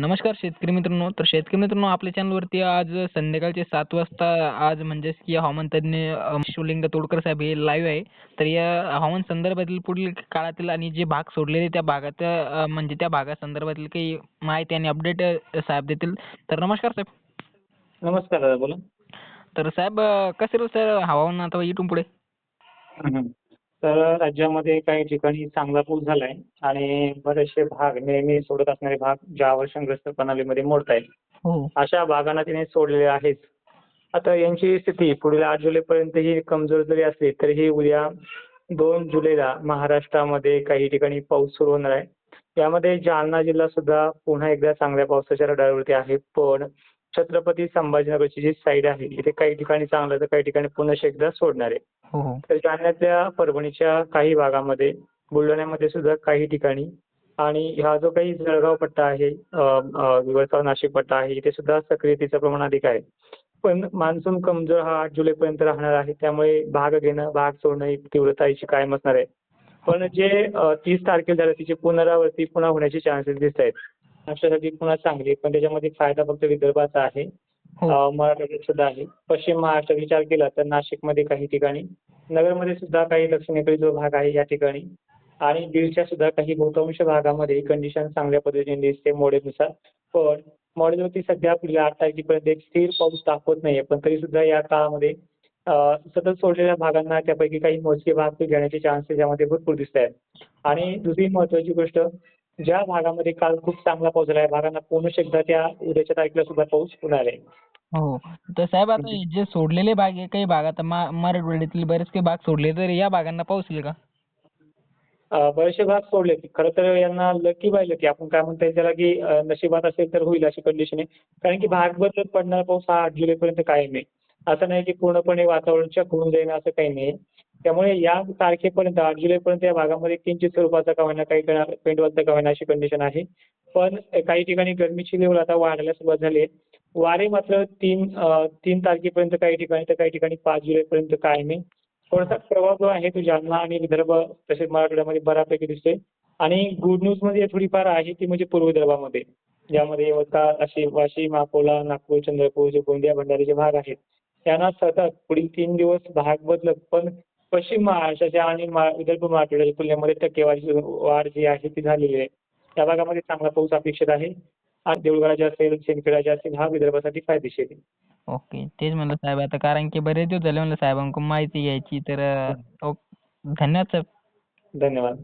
नमस्कार शेतकरी मित्रांनो. तर शेतकरी मित्रांनो आपल्या चॅनलवरती आज संध्याकाळचे सात वाजता आज म्हणजेच की हवामान तज्ज्ञ शिवलिंग तोडकर साहेब हे लाईव्ह आहे. तर या हवामान संदर्भातील पुढील काळातील आणि जे भाग सोडलेले त्या भागात म्हणजे त्या भागासंदर्भातील काही माहिती आणि अपडेट साहेब देतील. तर नमस्कार साहेब. नमस्कार बोला. तर साहेब कसं सर हवामान आता इथून पुढे. तर राज्यामध्ये काही ठिकाणी चांगला पाऊस झालाय आणि बरेचसे भाग नेहमी सोडत असणारे भाग ज्या वर्षांग्रस्त प्रणालीमध्ये मोडतायत हो. अशा भागांना तिने सोडलेले आहेत. आता यांची स्थिती पुढील आठ जुलैपर्यंत ही कमजोर जरी असली तरीही उद्या दोन जुलैला महाराष्ट्रामध्ये काही ठिकाणी पाऊस सुरू होणार आहे. यामध्ये जालना जिल्हा सुद्धा पुन्हा एकदा चांगल्या पावसाच्या रडारवरती आहे. पण छत्रपती संभाजीनगरची जी साईड आहे इथे काही ठिकाणी चांगलं तर काही ठिकाणी पुन्हा एकदा सोडणार आहे. हो हो. तर जालन्यातल्या परभणीच्या काही भागामध्ये बुलढाण्यामध्ये सुद्धा काही ठिकाणी आणि हा जो काही जळगाव पट्टा आहे वळगाव नाशिक पट्टा आहे इथे सुद्धा सक्रियतेचं प्रमाण अधिक आहे. पण मान्सून कमजोर हा आठ जुलैपर्यंत राहणार आहे त्यामुळे भाग घेणं भाग सोडणं ही तीव्रता हिची कायम असणार आहे. पण जे तीस तारखेला झालं तिचे पुनरावृत्ती पुन्हा होण्याचे चान्सेस दिसत आहेत महाराष्ट्रासाठी पुन्हा चांगली पण त्याच्यामध्ये फायदा फक्त विदर्भाचा आहे. हो. मराठवाड्यात सुद्धा आहे. पश्चिम महाराष्ट्र विचार केला तर नाशिकमध्ये काही ठिकाणी नगरमध्ये सुद्धा काही दक्षिणेकडील जो भाग आहे या ठिकाणी आणि बीडच्या सुद्धा काही बहुतांश भागामध्ये कंडिशन चांगल्या पद्धतीने दिसते मॉडेलनुसार पण मॉडेलवरती सध्या पुढील आठ तारखेपर्यंत एक स्थिर पाऊस दाखवत नाहीये. पण तरी सुद्धा या काळामध्ये सतत सोडलेल्या भागांना त्यापैकी काही मोजके भाग घेण्याचे चान्सेस यामध्ये भरपूर दिसत आहेत आणि दुसरी महत्वाची गोष्ट ज्या भागामध्ये काल खूप चांगला पाऊस झाला या भागांना पुन्हा एकदा त्या उद्याच्या तारखेला सुद्धा पाऊस होणार आहे. हो. तर साहेब आता हे जे सोडलेले भाग आहे काही भाग आता मा- मराठवाड्यातील बरेच काही भाग सोडले तर या भागांना पाऊस येईल का? अ, बरेचसे भाग सोडले. खरं तर यांना लकी बाय लकी आपण काय म्हणता येईल त्याला की अ, नशिबात असेल तर होईल अशी कंडिशन आहे. कारण की भाग बदलत पडणारा पाऊस हा आठ जुलैपर्यंत कायम आहे. असं नाही की पूर्णपणे वातावरण चक होऊन जाईल असं काही नाही त्यामुळे या तारखेपर्यंत आठ जुलैपर्यंत या भागामध्ये किंचित स्वरूपाचा का होईना काही पेंडवलचा का होईना अशी कंडिशन आहे. पण काही ठिकाणी गरमीची लेवल आता वाढायला सुरुवात झाली आहे. वारे मात्र तीन तीन तारखेपर्यंत काही ठिकाणी तर काही ठिकाणी पाच जुलैपर्यंत कायम आहे. थोडासा प्रभाव जो आहे तो जालना आणि विदर्भ तसेच मराठवाड्यामध्ये बऱ्यापैकी दिसतोय. आणि गुड न्यूजमध्ये थोडीफार आहे ती म्हणजे पूर्व विदर्भामध्ये ज्यामध्ये यवतमाळ अशी वाशिम अकोला नागपूर चंद्रपूर जे गोंदिया भंडारीचे भाग आहेत त्यांना सतत पुढील तीन दिवस भाग बदलत पण पश्चिम महाराष्ट्राच्या आणि विदर्भ मराठवाड्याच्या तुलनेमध्ये टक्केवारी वाढ जी आहे ती झालेली आहे. त्या भागामध्ये चांगला पाऊस अपेक्षित आहे. आणि देऊळगाळा जे असेल शेणखेडा जे असेल हा विदर्भासाठी फायदेशीर आहे. ओके. तेच म्हणलं साहेब. आता कारण की बरेच दिवस झाले म्हणलं साहेबांकडून माहिती घ्यायची. तर धन्यवाद साहेब धन्यवाद.